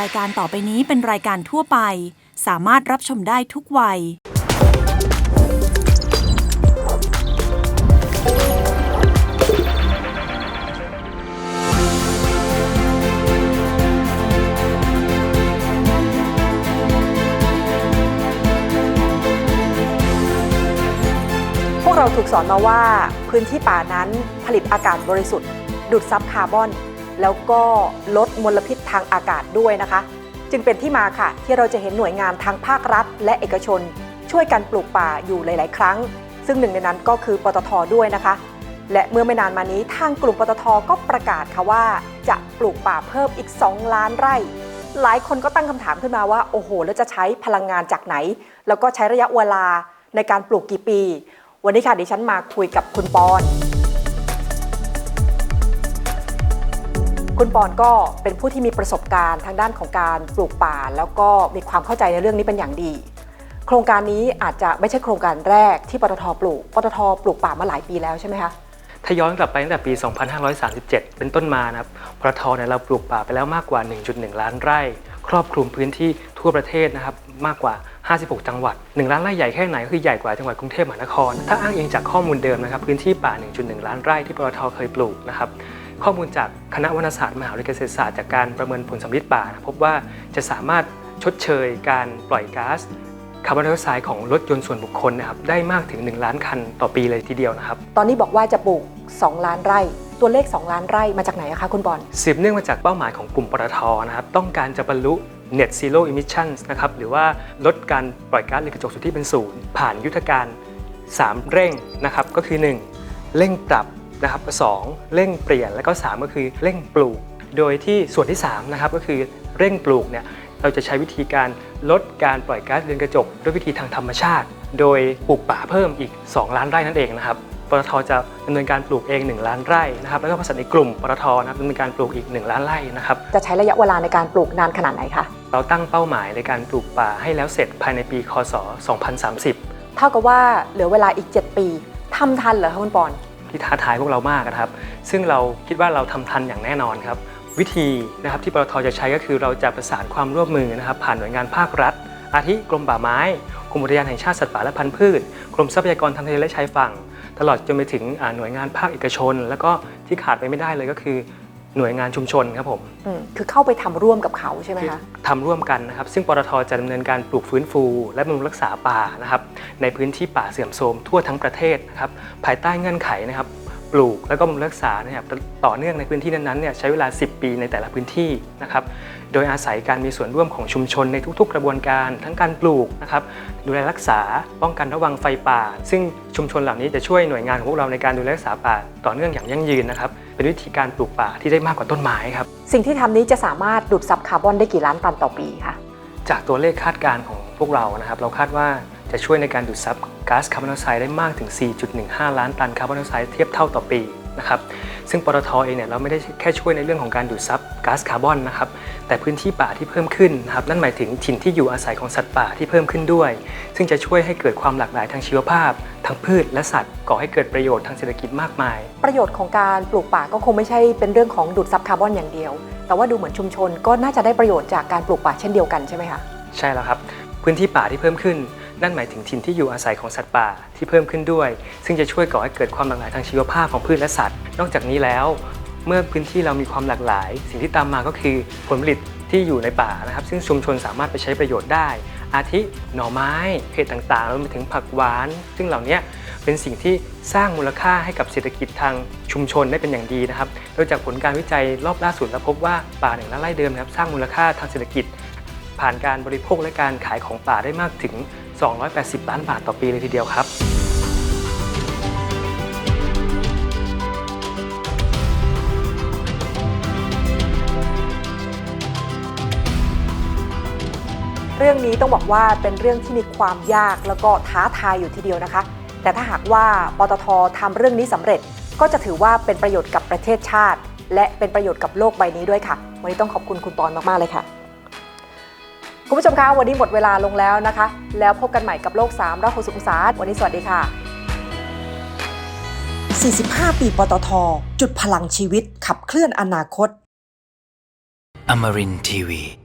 รายการต่อไปนี้เป็นรายการทั่วไป สามารถรับชมได้ทุกวัย พวกเราถูกสอนมาว่าพื้นที่ป่านั้นผลิตอากาศบริสุทธิ์ ดูดซับคาร์บอน แล้วก็ลดมลพิษทางอากาศด้วยนะคะ จึงเป็นที่มาค่ะ ที่เราจะเห็นหน่วยงานทางภาครัฐ และเอกชน ช่วยกันปลูกป่าอยู่หลาย ๆ ครั้ง ซึ่งหนึ่งในนั้นก็คือปตทด้วยนะคะ และเมื่อไม่นานมานี้ทางกลุ่มปตทก็ประกาศค่ะว่า จะปลูกป่าเพิ่มอีก 2 ล้านไร่ หลายคนก็ตั้งคำถามขึ้นมาว่าโอ้โห แล้วจะใช้พลังงานจากไหน แล้วก็ใช้ระยะเวลาในการปลูกกี่ปี วันนี้ค่ะดิฉันมาคุยกับคุณปอน คุณปอนก็เป็นผู้ที่มีประสบการณ์ทางด้านของการปลูกป่า แล้วก็มีความเข้าใจในเรื่องนี้เป็นอย่างดี โครงการนี้อาจจะไม่ใช่โครงการแรกที่ปตทปลูกปตทปลูกป่ามาหลายปีแล้วใช่ไหมคะถ้าย้อนกลับไปตั้งแต่ปี 2537 เป็นต้นมานะครับพรทเนี่ยเราปลูกป่าไปแล้วมากกว่า 1.1 ล้านไร่ ครอบคลุมพื้นที่ทั่วประเทศนะครับมากกว่า 56 จังหวัด 1 ล้านไร่ใหญ่แค่ไหนก็คือใหญ่กว่าจังหวัดกรุงเทพมหานคร ถ้าอ้างอิงจากข้อมูลเดิมนะครับพื้นที่ป่า 1.1 ล้านไร่ที่ปตทเคยปลูกนะครับ ข้อมูลจากคณะวรรณศาสตร์มหาวิทยาลัยเกษตรศาสตร์จากการประเมินผลสัมฤทธิ์ป่านะพบว่าจะสามารถชดเชยการปล่อยก๊าซคาร์บอนไดออกไซด์ของรถยนต์ส่วนบุคคลนะครับได้มากถึง 1 ล้านคันต่อปีเลยทีเดียวนะครับ ตอนนี้บอกว่าจะปลูก 2 ล้านไร่ ตัวเลข 2 ล้านไร่มาจากไหนอะคะคุณบอลสืบเนื่องมาจากเป้าหมายของกลุ่มปตทนะครับต้องการจะบรรลุ Net Zero Emissions นะครับหรือว่าลดการปล่อยก๊าซเรือนกระจกสุทธิเป็นศูนย์ผ่านยุทธการ 3 เร่งนะครับก็คือ 1 เร่งปรับ นะครับ2เร่งเปลี่ยน แล้วก็ 3 ก็คือเร่งปลูก โดยที่ส่วนที่3นะครับก็คือเร่งปลูกเนี่ยเราจะใช้วิธีการลดการปล่อยก๊าซเรือนกระจก ด้วยวิธีทางธรรมชาติ โดยปลูกป่าเพิ่มอีก 2 ล้านไร่นั่นเองนะครับปตทจะดำเนินการปลูกเอง 1 ล้านไร่นะครับแล้วก็บริษัทในกลุ่มปตทนะครับดำเนินการปลูกอีก 1 ล้านไร่นะครับจะใช้ระยะเวลาในการปลูกนานขนาดไหนคะเราตั้งเป้าหมายในการปลูกป่าให้แล้วเสร็จภายในปีคศ 2030 เท่ากับว่าเหลือเวลาอีก 7 ปีทำทันเหรอคะคุณปอน ที่ท้าทายพวกเรามากนะครับ ซึ่งเราคิดว่าเราทำทันอย่างแน่นอนครับ วิธีนะครับที่ปตทจะใช้ก็คือเราจะประสานความร่วมมือนะครับ ผ่านหน่วยงานภาครัฐ อาทิกรมป่าไม้กรมอุทยานแห่งชาติสัตว์ป่าและพันธุ์พืชกรมทรัพยากรทางทะเลและชายฝั่ง ตลอดจนไปถึงหน่วยงานภาคเอกชน แล้วก็ที่ขาดไปไม่ได้เลยก็คือ หน่วยงานชุมชนครับผมอืมคือเข้าไปทำร่วมกับเขาใช่ไหมคะทำร่วมกันนะครับ ซึ่งปตทจะดำเนินการปลูกฟื้นฟู และบำรุงรักษาป่านะครับในพื้นที่ป่าเสื่อมโทรมทั่วทั้งประเทศนะครับภายใต้เงื่อนไขนะครับ ปลูกแล้วก็บำรุงรักษานะครับต่อเนื่องในพื้นที่นั้นๆเนี่ยใช้เวลา 10 ปีในแต่ละพื้นที่นะครับโดยอาศัยการมีส่วนร่วมของชุมชนในทุกๆ กระบวนการ ทั้งการปลูกนะครับดูแลรักษาป้องกันระวังไฟป่า ซึ่งชุมชนเหล่านี้จะช่วยหน่วยงานของพวกเราในการดูแลรักษาป่าต่อเนื่องอย่างยั่งยืนนะครับเป็นวิธีการปลูกป่าที่ได้มากกว่าต้นไม้ครับสิ่งที่ทำนี้จะสามารถดูดซับคาร์บอนได้กี่ล้านตันต่อปีคะจากตัวเลขคาดการณ์ของพวกเรานะครับเราคาดว่าจะช่วยในการดูดซับ ก๊าซคาร์บอนไดออกไซด์ได้มากถึง 4.15 ล้านตันคาร์บอนไดออกไซด์เทียบเท่าต่อปีนะครับซึ่งปตทเองเนี่ยเราไม่ได้แค่ช่วยในเรื่องของการดูดซับก๊าซคาร์บอนนะครับแต่พื้นที่ป่าที่เพิ่มขึ้นนะครับนั่นหมายถึงถิ่นที่อยู่อาศัยของสัตว์ป่าที่เพิ่มขึ้นด้วย ซึ่งจะช่วยให้เกิดความหลากหลายทางชีวภาพ ทั้งพืชและสัตว์ก่อให้เกิดประโยชน์ทางเศรษฐกิจมากมาย ประโยชน์ของการปลูกป่าก็คงไม่ใช่เป็นเรื่องของดูดซับคาร์บอนอย่างเดียว แต่ว่าดูเหมือนชุมชนก็น่าจะได้ประโยชน์จากการปลูกป่าเช่นเดียวกันใช่ไหมคะใช่แล้วครับพื้นที่ป่าที่เพิ่มขึ้น นั่นหมายถึงถิ่นที่อยู่อาศัยของสัตว์ป่าที่เพิ่มขึ้นด้วย ซึ่งจะช่วยก่อให้เกิดความหลากหลายทางชีวภาพของพืชและสัตว์ นอกจากนี้แล้ว เมื่อพื้นที่เรามีความหลากหลาย สิ่งที่ตามมาก็คือผลผลิตที่อยู่ในป่านะครับ ซึ่งชุมชนสามารถไปใช้ประโยชน์ได้ อาทิหน่อไม้เห็ดต่างๆรวมไปถึงผักหวาน ซึ่งเหล่านี้เป็นสิ่งที่สร้างมูลค่าให้กับเศรษฐกิจทางชุมชนได้เป็นอย่างดีนะครับ โดยจากผลการวิจัยรอบล่าสุดเราพบว่าป่าหนึ่งล้านไร่เดิมนะครับสร้างมูลค่าทางเศรษฐกิจ ผ่านการบริโภคและการขายของป่าได้มากถึง 280 ล้านบาทต่อปีเลยทีเดียวครับ เรื่องนี้ต้องบอกว่าเป็นเรื่องที่มีความยากแล้วก็ท้าทายอยู่ทีเดียวนะคะ แต่ถ้าหากว่าปตททำเรื่องนี้สำเร็จ ก็จะถือว่าเป็นประโยชน์กับประเทศชาติ และเป็นประโยชน์กับโลกใบนี้ด้วยค่ะ วันนี้ต้องขอบคุณคุณปอนมาก ๆ เลยค่ะ คุณผู้ชมคะวันนี้หมดเวลาลงแล้วนะคะ แล้วพบกันใหม่กับโลก3รอบ60องศาวันนี้สวัสดีค่ะ 45 ปีปตท จุดพลังชีวิตขับเคลื่อนอนาคต Amarin Tiwi.